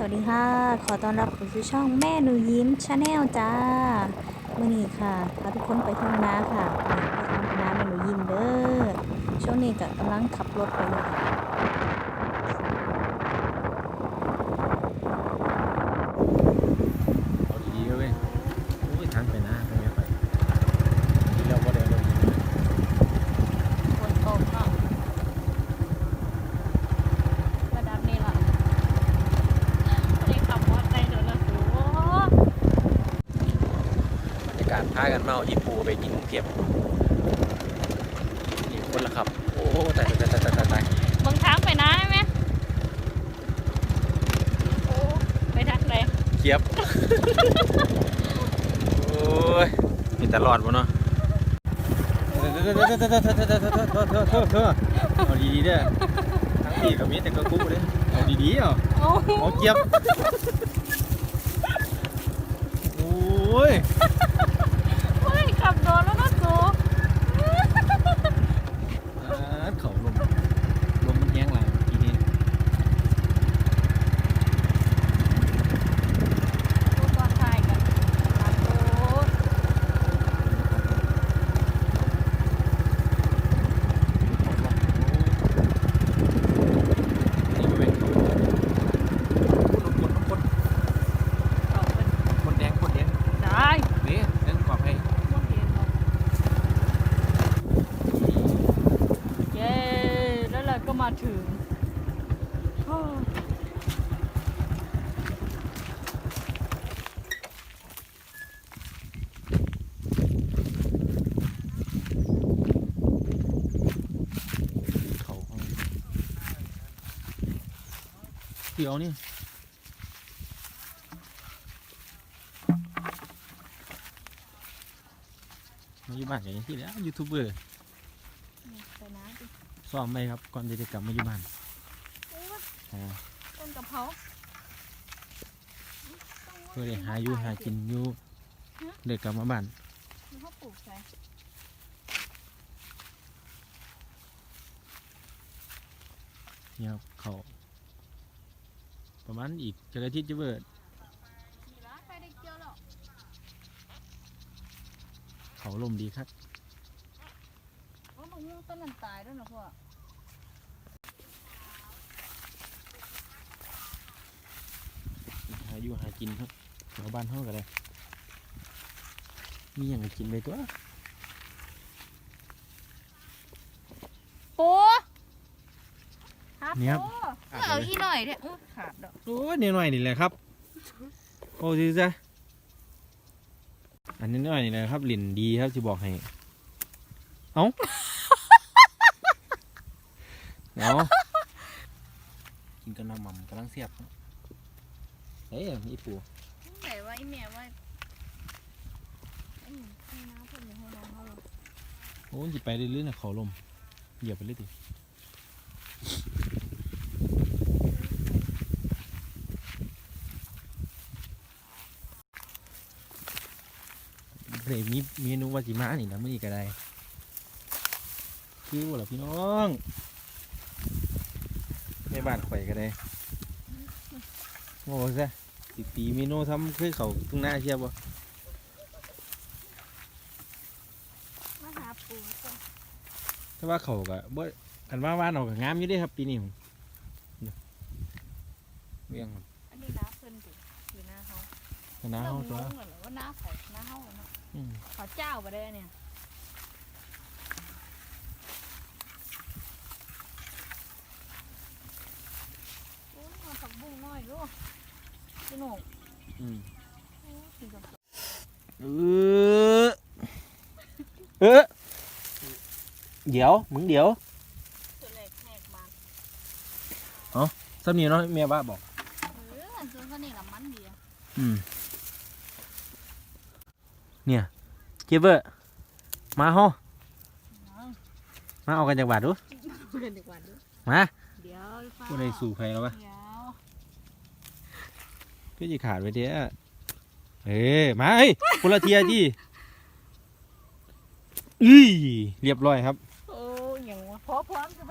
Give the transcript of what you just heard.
สวัสดีค่ะ ขอต้อนรับเข้าสู่ช่องแม่หนูยิ้มชาแนลจ้าเมื่อนี้ค่ะพาทุกคนไปท่องนาค่ะไปทำนาแม่หนูยิ้มเด้อช่วงนี้ก็กำลังขับรถไปอยู่ค่ะ เอาดีๆเว้ยโอ้ยทางไปนะไปไม่ไปที่เราก็ได้ลง ฝนตกเนาะระดับนี้ล่ะไม่ได้ขับมอเตอร์ไซค์เดี๋ยวละสู บรรยากาศพากันมาเอาอีปูไปกินเก็บนี่คนละครับ โอ้ตายตายตายตายตายตายบางทางไปนะไหมโอ้ไปทางไหนเกียบโอ้ยมีแต่รอดบ่เนาะเอาดีๆเด้อทั้งที่กับมีแต่กระกู้เด้อเอาดีๆเอาโอ้เอาเกียบโอ้ย เฮ้ยขับโดนแล้วนะสู อ่าเขาลมลมมันแห้งหลายเมื่อกี้นี้ ดูตอนถ่ายกันครับโอ้ นี่บริเวณเขาคนคนคน เขาเป็น คนแดงคนแดง ได้ นี่เรื่องปลอดภัย มองเห็นบ่เย้แล้วเราก็ มาถึงเขาของเดี๋ยวนี่มาอยู่บ้านอย่างนี้ที่แล้วยูทูบเบอร์ไปนะดิ ซ้อมไปครับ ก่อนจะได้กลับมาอยู่บ้านโอ้ยอ่าต้นกะเพราเพื่อได้หาอยู่หากินอยู่เด็กกลับมาบ้านมีเขาปลูกใส่เนี่ยครับเขาประมาณอีกจะอาทิตย์จะเบิดมีร้านใครได้เกี่ยวหรอกเขาลมดีครับ โอ้บางเรื่องต้นนั้นตายด้วยนะพ่อหาอยู่หากินครับแถวบ้านเฮาก็ได้มีอย่างให้กินไปตัวปูครับเนี่ยครับ ปูเอาอีหน่อยเด้ออยขาดดอกโอ้ยนิดหน่อยนี่แหละครับ โอ้ดีจ้ะอันนี้หน่อยนี่แหละครับหลินดีครับจะบอกให้ เอา เอากินกันน้ำมันกำลังเสียบเนาะเฮ้ยนี่ปูแต่ว่าอีแม่ว่าอืมให้น้ำเพิ่นอยู่ให้น้องเขาโอ้ยจิไปเรื่อยๆนะเขาลมเหยียบไปเรื่อยดิเพลงมีเมนูวาจิมะนี่นะมื่อนี้ก็ได้คือว่าล่ะพี่น้องใน บ้านข่อยก็ได้โง่ซะสิตีเมนูทำคือเขาตรงหน้าเชียบบ่มาหาปูก่อนแต่ว่าเขาก็บ่อันว่าว่านออกก็งามอยู่เด้ครับปีนี้ผมเรื่องครับอันนี้น้ำเพิ่นดิอยู่หน้าเขาคณะเฮาตัวงงเหรอว่าน้าไผ่น้าเฮาเนาะอืมขอเจ้าไปได้เนี่ยโอ้ยมาผักบุ้งน้อยลูก สนุกอืมโอ้ยกินกับเออเออเดี๋ยวมึงเดี๋ยวตัวเล็กแหกบานสำนีเนาะเมียบ้าบอกเออตัวสนิทละมันดีอะอืมเนี่ยเก็บเบอร์มาฮอเอามาเอากันจากบาทดูเดินดีกว่าดูมาเดี๋ยวฟ้าผู้ใดสู่ใครแล้ววะเดี๋ยว ก็จะขาดไปเด้อเอ้ยมาเฮ้ยคนละเทียจีอุ้ยเรียบร้อยครับ โอ้ยอย่างวะพอพร้อมจะ